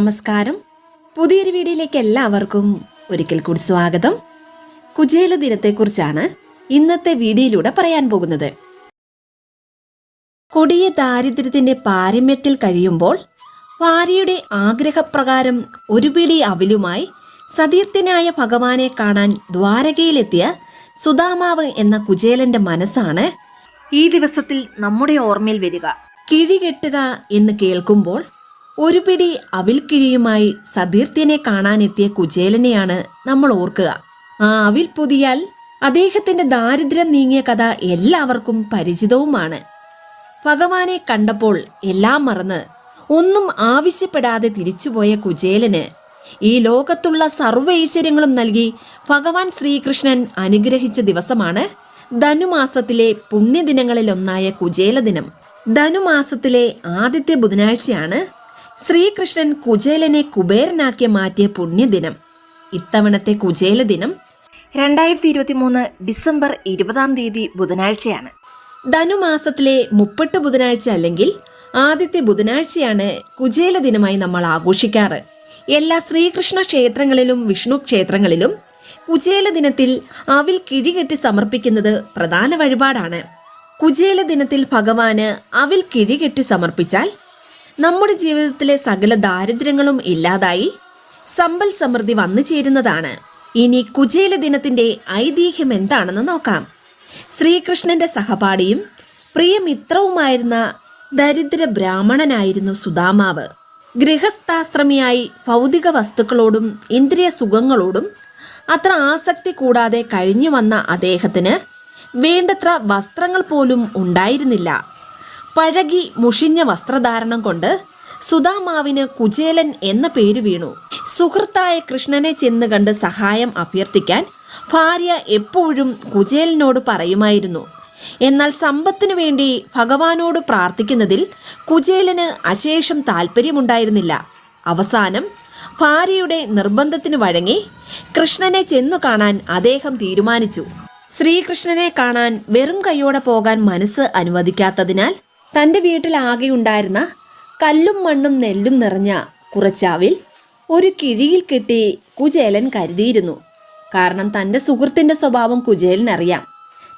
നമസ്കാരം. പുതിയൊരു വീഡിയോയിലേക്ക് എല്ലാവർക്കും ഒരിക്കൽ കൂടി സ്വാഗതം. കുചേല ദിനത്തെക്കുറിച്ചാണ് ഇന്നത്തെ വീഡിയോയിലൂടെ പറയാൻ പോകുന്നത്. കൊടിയ ദാരിദ്ര്യത്തിന്റെ പാരമ്യത്തിൽ കഴിയുമ്പോൾ ഭാര്യയുടെ ആഗ്രഹപ്രകാരം ഒരു പിടി അവിലുമായി സതീർത്ഥനായ ഭഗവാനെ കാണാൻ ദ്വാരകയിലെത്തിയ സുദാമാവ് എന്ന കുചേലന്റെ മനസ്സാണ് ഈ ദിവസത്തിൽ നമ്മുടെ ഓർമ്മയിൽ വരിക. കിഴികെട്ടുക എന്ന് കേൾക്കുമ്പോൾ ഒരു പിടി അവിൽക്കിഴിയുമായി സതീർത്ഥ്യനെ കാണാനെത്തിയ കുചേലനെയാണ് നമ്മൾ ഓർക്കുക. ആ അവിൽ പൊതിയാൽ അദ്ദേഹത്തിന്റെ ദാരിദ്ര്യം നീങ്ങിയ കഥ എല്ലാവർക്കും പരിചിതവുമാണ്. ഭഗവാനെ കണ്ടപ്പോൾ എല്ലാം മറന്ന് ഒന്നും ആവശ്യപ്പെടാതെ തിരിച്ചുപോയ കുചേലന് ഈ ലോകത്തുള്ള സർവ ഐശ്വര്യങ്ങളും നൽകി ഭഗവാൻ ശ്രീകൃഷ്ണൻ അനുഗ്രഹിച്ച ദിവസമാണ് ധനുമാസത്തിലെ പുണ്യദിനങ്ങളിലൊന്നായ കുചേല ദിനം ധനുമാസത്തിലെ ആദ്യത്തെ ബുധനാഴ്ചയാണ് ശ്രീകൃഷ്ണൻ കുചേലനെ കുബേരനാക്കി മാറ്റിയ പുണ്യദിനം. ഇത്തവണത്തെ കുചേല ദിനം രണ്ടായിരത്തി ഇരുപത്തി മൂന്ന് ഡിസംബർ ഇരുപതാം തീയതി ബുധനാഴ്ചയാണ്. ധനുമാസത്തിലെ മുപ്പട്ട് ബുധനാഴ്ച അല്ലെങ്കിൽ ആദ്യത്തെ ബുധനാഴ്ചയാണ് കുചേല ദിനമായി നമ്മൾ ആഘോഷിക്കാറ്. എല്ലാ ശ്രീകൃഷ്ണ ക്ഷേത്രങ്ങളിലും വിഷ്ണു ക്ഷേത്രങ്ങളിലും കുചേല ദിനത്തിൽ അവിൽ കിഴികെട്ടി സമർപ്പിക്കുന്നത് പ്രധാന വഴിപാടാണ്. കുചേല ദിനത്തിൽ ഭഗവാന് അവിൽ കിഴികെട്ടി സമർപ്പിച്ചാൽ നമ്മുടെ ജീവിതത്തിലെ സകല ദാരിദ്ര്യങ്ങളും ഇല്ലാതായി സമ്പൽ സമൃദ്ധി വന്നു ചേരുന്നതാണ്. ഇനി കുചേല ദിനത്തിന്റെ ഐതിഹ്യം എന്താണെന്ന് നോക്കാം. ശ്രീകൃഷ്ണന്റെ സഹപാഠിയും പ്രിയമിത്രവുമായിരുന്ന ദരിദ്ര ബ്രാഹ്മണനായിരുന്നു സുദാമാവ് ഗൃഹസ്ഥാശ്രമിയായി ഭൗതിക വസ്തുക്കളോടും ഇന്ദ്രിയ സുഖങ്ങളോടും അത്ര ആസക്തി കൂടാതെ കഴിഞ്ഞു വന്ന അദ്ദേഹത്തിന് വേണ്ടത്ര വസ്ത്രങ്ങൾ പോലും ഉണ്ടായിരുന്നില്ല. പഴകി മുഷിഞ്ഞ വസ്ത്രധാരണം കൊണ്ട് സുധാമാവിന് കുചേലൻ എന്ന പേര് വീണു. സുഹൃത്തായ കൃഷ്ണനെ ചെന്ന് കണ്ട് സഹായം അഭ്യർത്ഥിക്കാൻ ഭാര്യ എപ്പോഴും കുചേലനോട് പറയുമായിരുന്നു. എന്നാൽ സമ്പത്തിനു വേണ്ടി ഭഗവാനോട് പ്രാർത്ഥിക്കുന്നതിൽ കുചേലന് അശേഷം താല്പര്യമുണ്ടായിരുന്നില്ല അവസാനം ഭാര്യയുടെ നിർബന്ധത്തിന് വഴങ്ങി കൃഷ്ണനെ ചെന്നു കാണാൻ അദ്ദേഹം തീരുമാനിച്ചു. ശ്രീകൃഷ്ണനെ കാണാൻ വെറും കൈയോടെ പോകാൻ മനസ്സ് അനുവദിക്കാത്തതിനാൽ തന്റെ വീട്ടിലാകെ ഉണ്ടായിരുന്ന കല്ലും മണ്ണും നെല്ലും നിറഞ്ഞ കുറച്ചാവിൽ ഒരു കിഴിയിൽ കെട്ടി കുചേലൻ കരുതിയിരുന്നു. കാരണം തന്റെ സുഹൃത്തിന്റെ സ്വഭാവം കുചേലനറിയാം.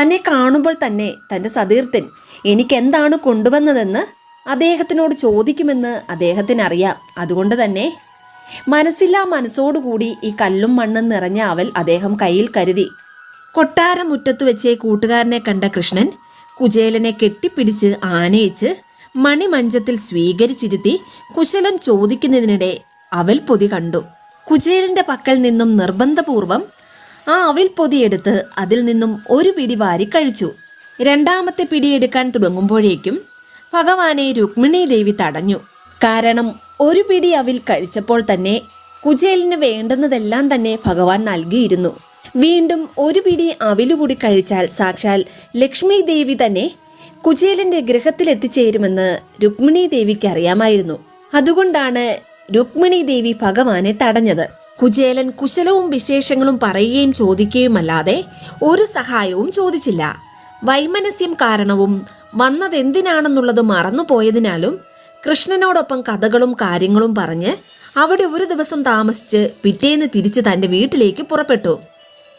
തന്നെ കാണുമ്പോൾ തന്നെ തന്റെ സതീർത്ഥൻ എനിക്കെന്താണ് കൊണ്ടുവന്നതെന്ന് അദ്ദേഹത്തിനോട് ചോദിക്കുമെന്ന് അദ്ദേഹത്തിനറിയാം. അതുകൊണ്ട് തന്നെ മനസ്സില്ലാ മനസ്സോടുകൂടി ഈ കല്ലും മണ്ണും നിറഞ്ഞ അവൽ അദ്ദേഹം കയ്യിൽ കരുതി. കൊട്ടാരമുറ്റത്ത് വെച്ച് കൂട്ടുകാരനെ കണ്ട കൃഷ്ണൻ കുചേലനെ കെട്ടിപ്പിടിച്ച് ആനയിച്ച് മണിമഞ്ചത്തിൽ സ്വീകരിച്ചിരുത്തി കുശലൻ ചോദിക്കുന്നതിനിടെ അവൽ പൊതി കണ്ടു. കുചേലന്റെ പക്കൽ നിന്നും നിർബന്ധപൂർവം ആ അവിൽ പൊതിയെടുത്ത് അതിൽ നിന്നും ഒരു പിടി വാരി കഴിച്ചു. രണ്ടാമത്തെ പിടിയെടുക്കാൻ തുടങ്ങുമ്പോഴേക്കും ഭഗവാനെ രുക്മിണി ദേവി തടഞ്ഞു. കാരണം ഒരു പിടി അവൽ കഴിച്ചപ്പോൾ തന്നെ കുചേലിന് വേണ്ടുന്നതെല്ലാം തന്നെ ഭഗവാൻ നൽകിയിരുന്നു. വീണ്ടും ഒരു പിടി അവിലുകൂടി കഴിച്ചാൽ സാക്ഷാൽ ലക്ഷ്മി ദേവി തന്നെ കുചേലന്റെ ഗ്രഹത്തിലെത്തിച്ചേരുമെന്ന് രുക്മിണി ദേവിക്ക് അറിയാമായിരുന്നു. അതുകൊണ്ടാണ് രുക്മിണി ദേവി ഭഗവാനെ തടഞ്ഞത്. കുചേലൻ കുശലവും വിശേഷങ്ങളും പറയുകയും ചോദിക്കുകയുമല്ലാതെ ഒരു സഹായവും ചോദിച്ചില്ല. വൈമനസ്യം കാരണവും വന്നതെന്തിനാണെന്നുള്ളത് മറന്നുപോയതിനാലും കൃഷ്ണനോടൊപ്പം കഥകളും കാര്യങ്ങളും പറഞ്ഞ് അവിടെ ഒരു ദിവസം താമസിച്ച് പിറ്റേന്ന് തിരിച്ച് തന്റെ വീട്ടിലേക്ക് പുറപ്പെട്ടു.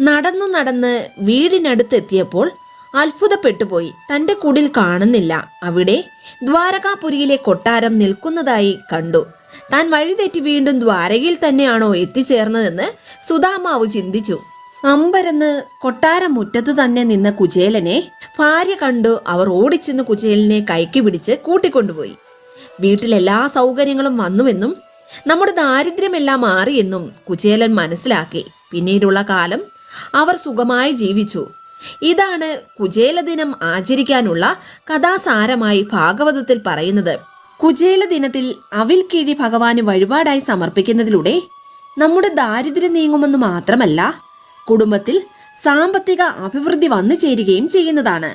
നടന്നു നടന്ന് വീടിനടുത്തെത്തിയപ്പോൾ അത്ഭുതപ്പെട്ടുപോയി. തന്റെ കുടിൽ കാണുന്നില്ല. അവിടെ ദ്വാരകാപുരിയിലെ കൊട്ടാരം നിൽക്കുന്നതായി കണ്ടു. താൻ വഴിതെറ്റി വീണ്ടും ദ്വാരകയിൽ തന്നെയാണോ എത്തിച്ചേർന്നതെന്ന് സുധാമാവ് ചിന്തിച്ചു. അമ്പരന്ന് കൊട്ടാരം മുറ്റത്ത് തന്നെ നിന്ന കുചേലനെ ഭാര്യ കണ്ടു അവർ ഓടിച്ചെന്ന് കുചേലനെ കൈക്ക് പിടിച്ച് കൂട്ടിക്കൊണ്ടുപോയി. വീട്ടിലെല്ലാ സൗകര്യങ്ങളും വന്നുവെന്നും നമ്മുടെ ദാരിദ്ര്യമെല്ലാം മാറിയെന്നും കുചേലൻ മനസ്സിലാക്കി. പിന്നീടുള്ള കാലം അവർ സുഖമായി ജീവിച്ചു. ഇതാണ് കുചേല ദിനം ആചരിക്കാനുള്ള കഥാസാരമായി ഭാഗവതത്തിൽ പറയുന്നത്. കുചേല ദിനത്തിൽ അവിൽ കീഴി ഭഗവാന് വഴിപാടായി സമർപ്പിക്കുന്നതിലൂടെ നമ്മുടെ ദാരിദ്ര്യം നീങ്ങുമെന്ന് മാത്രമല്ല കുടുംബത്തിൽ സാമ്പത്തിക അഭിവൃദ്ധി വന്നു ചേരുകയും ചെയ്യുന്നതാണ്.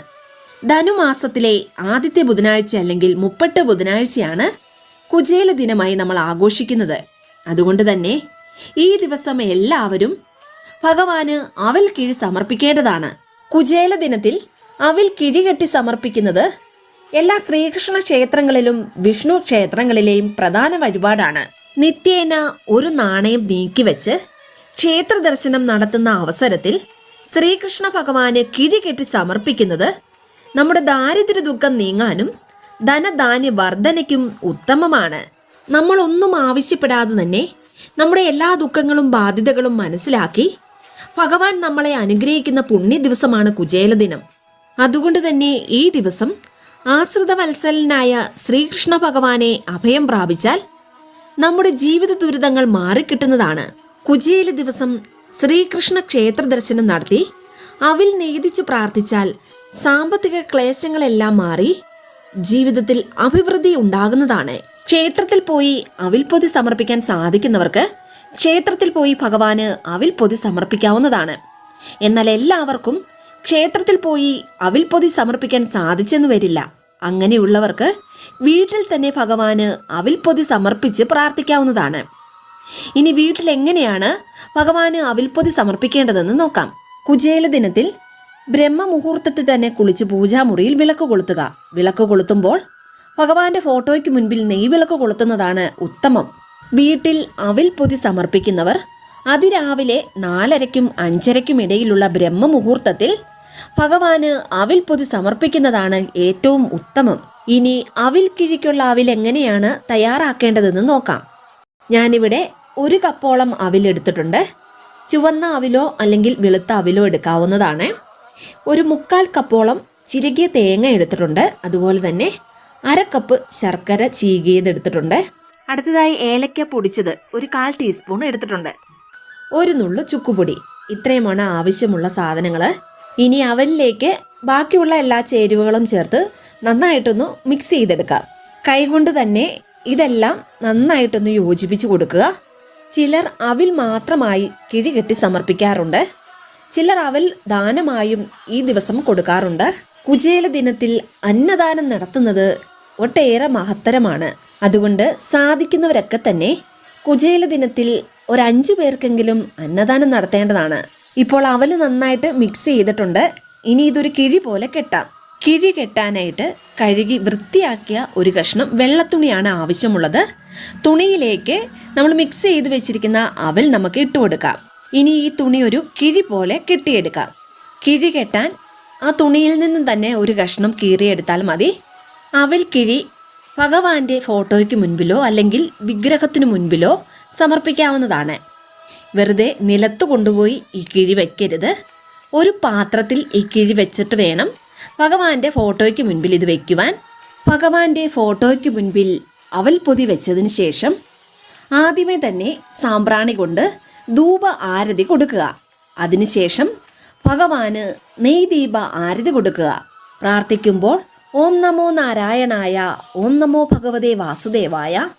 ധനുമാസത്തിലെ ആദ്യത്തെ ബുധനാഴ്ച അല്ലെങ്കിൽ മുപ്പട്ട് ബുധനാഴ്ചയാണ് കുചേല ദിനമായി നമ്മൾ ആഘോഷിക്കുന്നത്. അതുകൊണ്ട് തന്നെ ഈ ദിവസം എല്ലാവരും ഭഗവാന് അവൽ കിഴി സമർപ്പിക്കേണ്ടതാണ്. കുചേല ദിനത്തിൽ അവൽ കിഴികെട്ടി സമർപ്പിക്കുന്നത് എല്ലാ ശ്രീകൃഷ്ണ ക്ഷേത്രങ്ങളിലും വിഷ്ണു ക്ഷേത്രങ്ങളിലെയും പ്രധാന വഴിപാടാണ്. നിത്യേന ഒരു നാണയം നീക്കിവെച്ച് ക്ഷേത്ര ദർശനം നടത്തുന്ന അവസരത്തിൽ ശ്രീകൃഷ്ണ ഭഗവാന് കിഴികെട്ടി സമർപ്പിക്കുന്നത് നമ്മുടെ ദാരിദ്ര്യ ദുഃഖം നീങ്ങാനും ധനധാന്യ വർധനയ്ക്കും ഉത്തമമാണ്. നമ്മളൊന്നും ആവശ്യപ്പെടാതെ തന്നെ നമ്മുടെ എല്ലാ ദുഃഖങ്ങളും ബാധ്യതകളും മനസ്സിലാക്കി ഭഗവാൻ നമ്മളെ അനുഗ്രഹിക്കുന്ന പുണ്യ ദിവസമാണ് കുചേല ദിനം അതുകൊണ്ട് തന്നെ ഈ ദിവസം ആശ്രിത വത്സലനായ ശ്രീകൃഷ്ണ ഭഗവാനെ അഭയം പ്രാപിച്ചാൽ നമ്മുടെ ജീവിത ദുരിതങ്ങൾ മാറിക്കിട്ടുന്നതാണ്. കുചേല ദിവസം ശ്രീകൃഷ്ണ ക്ഷേത്ര ദർശനം നടത്തി അവിൽ നീതിച്ചു പ്രാർത്ഥിച്ചാൽ സാമ്പത്തിക ക്ലേശങ്ങളെല്ലാം മാറി ജീവിതത്തിൽ അഭിവൃദ്ധി ഉണ്ടാകുന്നതാണ്. ക്ഷേത്രത്തിൽ പോയി അവിൽപ്പൊതി സമർപ്പിക്കാൻ സാധിക്കുന്നവർക്ക് ക്ഷേത്രത്തിൽ പോയി ഭഗവാന് അവിൽ പൊതി സമർപ്പിക്കാവുന്നതാണ്. എന്നാൽ എല്ലാവർക്കും ക്ഷേത്രത്തിൽ പോയി അവിൽ പൊതി സമർപ്പിക്കാൻ സാധിച്ചെന്ന് വരില്ല. അങ്ങനെയുള്ളവർക്ക് വീട്ടിൽ തന്നെ ഭഗവാന് അവിൽ പൊതി സമർപ്പിച്ച് പ്രാർത്ഥിക്കാവുന്നതാണ്. ഇനി വീട്ടിൽ എങ്ങനെയാണ് ഭഗവാന് അവിൽ പൊതി സമർപ്പിക്കേണ്ടതെന്ന് നോക്കാം. കുചേല ദിനത്തിൽ ബ്രഹ്മമുഹൂർത്തത്തിൽ തന്നെ കുളിച്ച് പൂജാമുറിയിൽ വിളക്ക് കൊളുത്തുക. വിളക്ക് കൊളുത്തുമ്പോൾ ഭഗവാന്റെ ഫോട്ടോയ്ക്ക് മുൻപിൽ നെയ്വിളക്ക് കൊളുത്തുന്നതാണ് ഉത്തമം. വീട്ടിൽ അവിൽ പൊതി സമർപ്പിക്കുന്നവർ അതിരാവിലെ നാലരയ്ക്കും അഞ്ചരയ്ക്കും ഇടയിലുള്ള ബ്രഹ്മമുഹൂർത്തത്തിൽ ഭഗവാന് അവിൽ പൊതി സമർപ്പിക്കുന്നതാണ് ഏറ്റവും ഉത്തമം. ഇനി അവിൽ കിഴിക്കുള്ള അവിൽ എങ്ങനെയാണ് തയ്യാറാക്കേണ്ടതെന്ന് നോക്കാം. ഞാനിവിടെ ഒരു കപ്പോളം അവിൽ എടുത്തിട്ടുണ്ട്. ചുവന്ന അവിലോ അല്ലെങ്കിൽ വെളുത്ത അവിലോ എടുക്കാവുന്നതാണ്. ഒരു മുക്കാൽ കപ്പോളം ചിരകിയ തേങ്ങ എടുത്തിട്ടുണ്ട്. അതുപോലെ തന്നെ അര കപ്പ് ശർക്കര ചീകിയത് എടുത്തിട്ടുണ്ട്. അടുത്തതായി ഏലക്ക പൊടിച്ചത് ഒരു കാൽ ടീസ്പൂൺ എടുത്തിട്ടുണ്ട്. ഒരു നുള്ളു ചുക്കുപൊടി. ഇത്രയുമാണ് ആവശ്യമുള്ള സാധനങ്ങൾ ഇനി അവലിലേക്ക് ബാക്കിയുള്ള എല്ലാ ചേരുവകളും ചേർത്ത് നന്നായിട്ടൊന്ന് മിക്സ് ചെയ്തെടുക്കാം. കൈകൊണ്ട് തന്നെ ഇതെല്ലാം നന്നായിട്ടൊന്ന് യോജിപ്പിച്ച് കൊടുക്കുക. ചിലർ അവിൽ മാത്രമായി കിഴികെട്ടി സമർപ്പിക്കാറുണ്ട്. ചിലർ അവൽ ദാനമായും ഈ ദിവസം കൊടുക്കാറുണ്ട്. കുചേല ദിനത്തിൽ അന്നദാനം നടത്തുന്നത് ഒട്ടേറെ മഹത്തരമാണ്. അതുകൊണ്ട് സാധിക്കുന്നവരൊക്കെ തന്നെ കുചേല ദിനത്തിൽ ഒരു അഞ്ചു പേർക്കെങ്കിലും അന്നദാനം നടത്തേണ്ടതാണ്. ഇപ്പോൾ അവൽ നന്നായിട്ട് മിക്സ് ചെയ്തിട്ടുണ്ട്. ഇനി ഇതൊരു കിഴി പോലെ കെട്ടാം. കിഴി കെട്ടാനായിട്ട് കഴുകി വൃത്തിയാക്കിയ ഒരു കഷ്ണം വെള്ളത്തുണിയാണ് ആവശ്യമുള്ളത്. തുണിയിലേക്ക് നമ്മൾ മിക്സ് ചെയ്ത് വെച്ചിരിക്കുന്ന അവൽ നമുക്ക് ഇട്ട് കൊടുക്കാം. ഇനി ഈ തുണി ഒരു കിഴി പോലെ കെട്ടിയെടുക്കാം. കിഴി കെട്ടാൻ ആ തുണിയിൽ നിന്നും തന്നെ ഒരു കഷ്ണം കീറിയെടുത്താൽ മതി. അവൽ കിഴി ഭഗവാന്റെ ഫോട്ടോയ്ക്ക് മുൻപിലോ അല്ലെങ്കിൽ വിഗ്രഹത്തിനു മുൻപിലോ സമർപ്പിക്കാവുന്നതാണ്. വെറുതെ നിലത്ത് കൊണ്ടുപോയി ഈ കിഴി വയ്ക്കരുത് ഒരു പാത്രത്തിൽ ഈ കിഴി വെച്ചിട്ട് വേണം ഭഗവാന്റെ ഫോട്ടോയ്ക്ക് മുൻപിൽ ഇത് വയ്ക്കുവാൻ ഭഗവാന്റെ ഫോട്ടോയ്ക്ക് മുൻപിൽ അവൽ പൊതി വെച്ചതിന് ശേഷം ആദ്യമേ തന്നെ സാമ്പ്രാണി കൊണ്ട് ധൂപ ആരതി കൊടുക്കുക. അതിനുശേഷം ഭഗവാന് നെയ്ദീപ ആരതി കൊടുക്കുക. പ്രാർത്ഥിക്കുമ്പോൾ ഓം നമോ നാരായണായ ഓം നമോ ഭഗവതേ വാസുദേവായ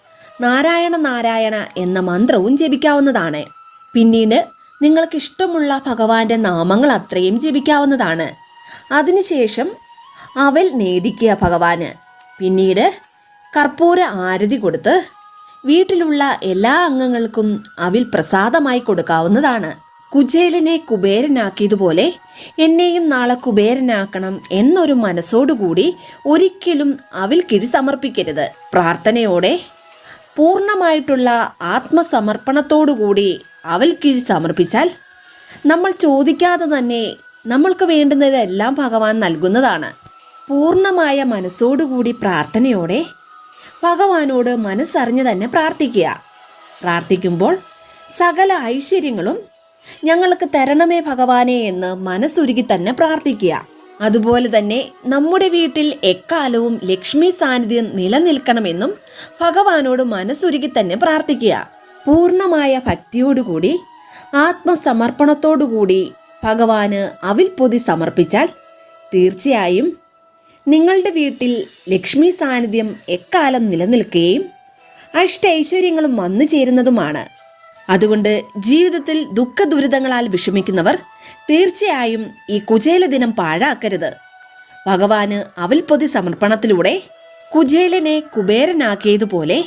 നാരായണ നാരായണ എന്ന മന്ത്രവും ജപിക്കാവുന്നതാണ്. പിന്നീട് നിങ്ങൾക്ക് ഇഷ്ടമുള്ള ഭഗവാന്റെ നാമങ്ങൾ അത്രയും ജപിക്കാവുന്നതാണ്. അതിനുശേഷം അവൽ നേദിക്കുക ഭഗവാന്. പിന്നീട് കർപ്പൂര ആരതി കൊടുത്ത് വീട്ടിലുള്ള എല്ലാ അംഗങ്ങൾക്കും അവിൽ പ്രസാദമായി കൊടുക്കാവുന്നതാണ്. കുചേലനെ കുബേരനാക്കിയതുപോലെ എന്നെയും നാളെ കുബേരനാക്കണം എന്നൊരു മനസ്സോടുകൂടി ഒരിക്കലും അവിൽ കിഴി സമർപ്പിക്കരുത്. പ്രാർത്ഥനയോടെ പൂർണമായിട്ടുള്ള ആത്മസമർപ്പണത്തോടുകൂടി അവൽ കിഴി സമർപ്പിച്ചാൽ നമ്മൾ ചോദിക്കാതെ തന്നെ നമ്മൾക്ക് വേണ്ടുന്നതെല്ലാം ഭഗവാൻ നൽകുന്നതാണ്. പൂർണമായ മനസ്സോടുകൂടി പ്രാർത്ഥനയോടെ ഭഗവാനോട് മനസ്സറിഞ്ഞ് തന്നെ പ്രാർത്ഥിക്കുക. പ്രാർത്ഥിക്കുമ്പോൾ സകല ഐശ്വര്യങ്ങളും ഞങ്ങൾക്ക് തരണമേ ഭഗവാനെ എന്ന് മനസ്സുരുകി തന്നെ പ്രാർത്ഥിക്കുക. അതുപോലെ തന്നെ നമ്മുടെ വീട്ടിൽ എക്കാലവും ലക്ഷ്മി സാന്നിധ്യം നിലനിൽക്കണമെന്നും ഭഗവാനോട് മനസ്സുരുകി തന്നെ പ്രാർത്ഥിക്കുക. പൂർണമായ ഭക്തിയോടുകൂടി ആത്മസമർപ്പണത്തോടുകൂടി ഭഗവാന് അവിൽ പൊതി സമർപ്പിച്ചാൽ തീർച്ചയായും നിങ്ങളുടെ വീട്ടിൽ ലക്ഷ്മി സാന്നിധ്യം എക്കാലം നിലനിൽക്കുകയും അഷ്ടൈശ്വര്യങ്ങളും വന്നു ചേരുന്നതുമാണ് അതുകൊണ്ട് ജീവിതത്തിൽ ദുഃഖ ദുരിതങ്ങളാൽ വിഷമിക്കുന്നവർ തീർച്ചയായും ഈ കുചേല ദിനം പാഴാക്കരുത്. ഭഗവാന് അവൽപ്പൊതി സമർപ്പണത്തിലൂടെ കുചേലനെ കുബേരനാക്കിയതുപോലെ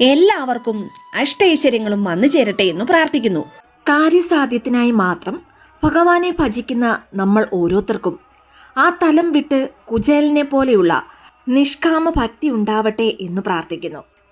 എല്ലാവർക്കും അഷ്ടൈശ്വര്യങ്ങളും വന്നു ചേരട്ടെ എന്ന് പ്രാർത്ഥിക്കുന്നു. കാര്യസാധ്യത്തിനായി മാത്രം ഭഗവാനെ ഭജിക്കുന്ന നമ്മൾ ഓരോരുത്തർക്കും ആ തലം വിട്ട് കുചേലനെ പോലെയുള്ള നിഷ്കാമ ഭക്തി ഉണ്ടാവട്ടെ എന്ന് പ്രാർത്ഥിക്കുന്നു.